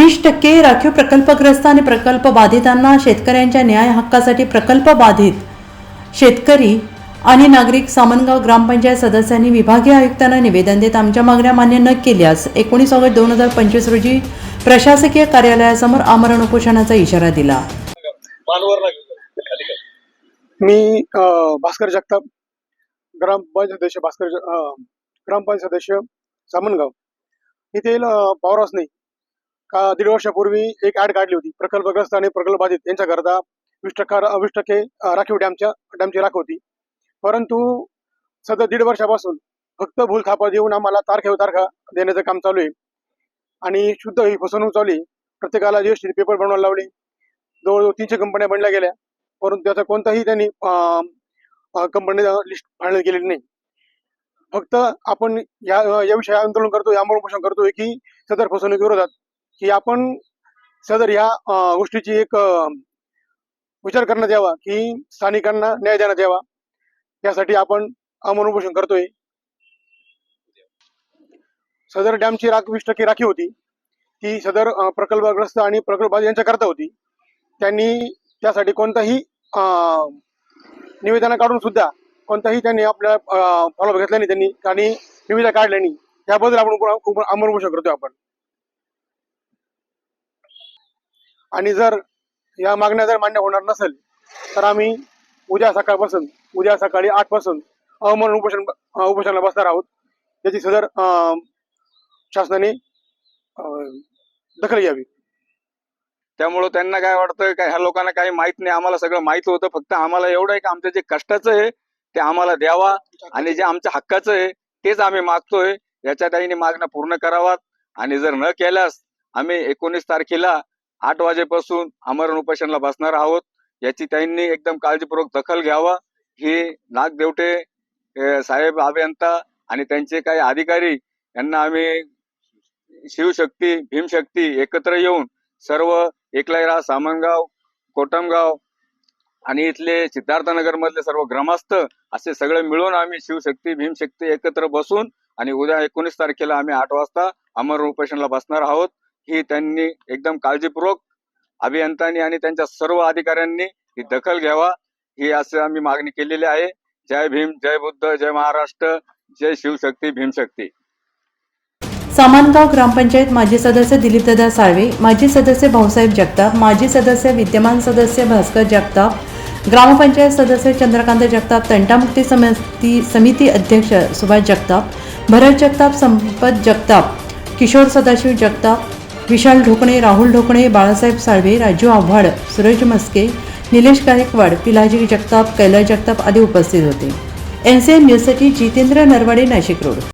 वीस टक्के राखीव प्रकल्पग्रस्त आणि प्रकल्प बाधितांना शेतकऱ्यांच्या न्याय हक्कासाठी प्रकल्प बाधित. शेतकरी आणि नागरिक सामनगाव ग्रामपंचायत सदस्यांनी विभागीय आयुक्तांना निवेदन देत आमच्या मागण्या मान्य न केल्यास एकोणीस ऑगस्ट दोन हजार पंचवीस रोजी प्रशासकीय कार्यालयासमोर आमरण उपोषणाचा इशारा दिला. मी भास्कर जगताप ग्रामपंचायत सदस्य भास्कर ग्रामपंचायत सदस्य सामनगाव. येथील हाऊसने का दीड वर्षापूर्वी एक ऍड काढली होती. प्रकल्पग्रस्त आणि प्रकल्प बाधित यांच्याकरता वीस टक्का वीस टक्के राखीव डॅमच्या डॅमची राख होती. परंतु सध्या दीड वर्षापासून फक्त भूल थापा देऊन आम्हाला तारखेवर तारखा देण्याचं काम चालू आहे. आणि शुद्ध ही फसवणूक चालू आहे. प्रत्येकाला जीएसटी पेपर बनवायला लावले. जवळजवळ तीनशे कंपन्या बनल्या गेल्या. परंतु त्याचा कोणताही त्यांनी कंपनी लिस्ट फायनल केलेली नाही. फक्त आपण या याविषयी आंदोलन करतो करतोय आंदोलन करतोय की सदर फसवणुकीविरोधात की आपण सदर या गोष्टीची एक विचार करण्यात यावा की स्थानिकांना न्याय देण्यात यावा यासाठी आपण आमरण उपोषण करतोय. सदर डॅमची राख वीस टक्के राखी होती. ती सदर प्रकल्पग्रस्त आणि प्रकल्प यांच्याकरता होती. त्यांनी त्यासाठी कोणताही अं, निवेदन काढून सुद्धा कोणताही त्यांनी आपल्या फॉलोअप घेतला नाही त्यांनी. आणि निविदा काढल्या नाही. त्याबद्दल आपण उप- अमरभूषण करतोय आपण. आणि जर या मागण्या जर मान्य होणार नसेल तर आम्ही उद्या सकाळपासून उद्या सकाळी आठपासून उपोषण उपोषणाला बसणार आहोत. याची सदर अं, शासनाने दखल घ्यावी. त्यामुळं त्यांना काय वाटतं काय ह्या लोकांना काही माहीत नाही. आम्हाला सगळं माहीत होतं. फक्त आम्हाला एवढं आहे की आमचं जे कष्टाचं आहे ते आम्हाला द्यावा आणि जे आमच्या हक्काचं आहे तेच आम्ही मागतोय. याच्या त्यांनी मागण्या पूर्ण करावात आणि जर न केल्यास आम्ही एकोणीस तारखेला आठ वाजेपासून अमरण उपोषणाला बसणार आहोत. याची त्यांनी एकदम काळजीपूर्वक दखल घ्यावा. हे नागदेवटे साहेब अभियंता आणि त्यांचे काही अधिकारी यांना आम्ही शिवशक्ती भीमशक्ती एकत्र येऊन सर्व एकलायरा सामनगाव कोटमगाव आणि इथले सिद्धार्थनगर मधले सर्व ग्रामस्थ असे सगळे मिळून आम्ही शिवशक्ती भीमशक्ती एकत्र बसून आणि उद्या एकोणीस तारखेला आम्ही आठ वाजता अमर उपोषणला बसणार आहोत. ही त्यांनी एकदम काळजीपूर्वक अभियंत्यांनी आणि त्यांच्या सर्व अधिकाऱ्यांनी ही दखल घ्यावा. ही असं आम्ही मागणी केलेली आहे. जय भीम जय बुद्ध जय महाराष्ट्र जय शिवशक्ती भीमशक्ती. सामानगाव ग्रामपंचायत माजी सदस्य दिलीपदादा साळवे माजी सदस्य भाऊसाहेब जगताप माजी सदस्य विद्यमान सदस्य भास्कर जगताप ग्रामपंचायत सदस्य चंद्रकांत जगताप तंटामुक्ती समिती समिती अध्यक्ष सुभाष जगताप भरत जगताप संपत जगताप किशोर सदाशिव जगताप विशाल ढोकणे राहुल ढोकणे बाळासाहेब साळवे राजू आव्हाड सुरज मस्के निलेश गायकवाड पिलाजी जगताप कैलास जगताप आदी उपस्थित होते. एन सी एन न्यूजसाठी जितेंद्र नरवाडे नाशिक रोड.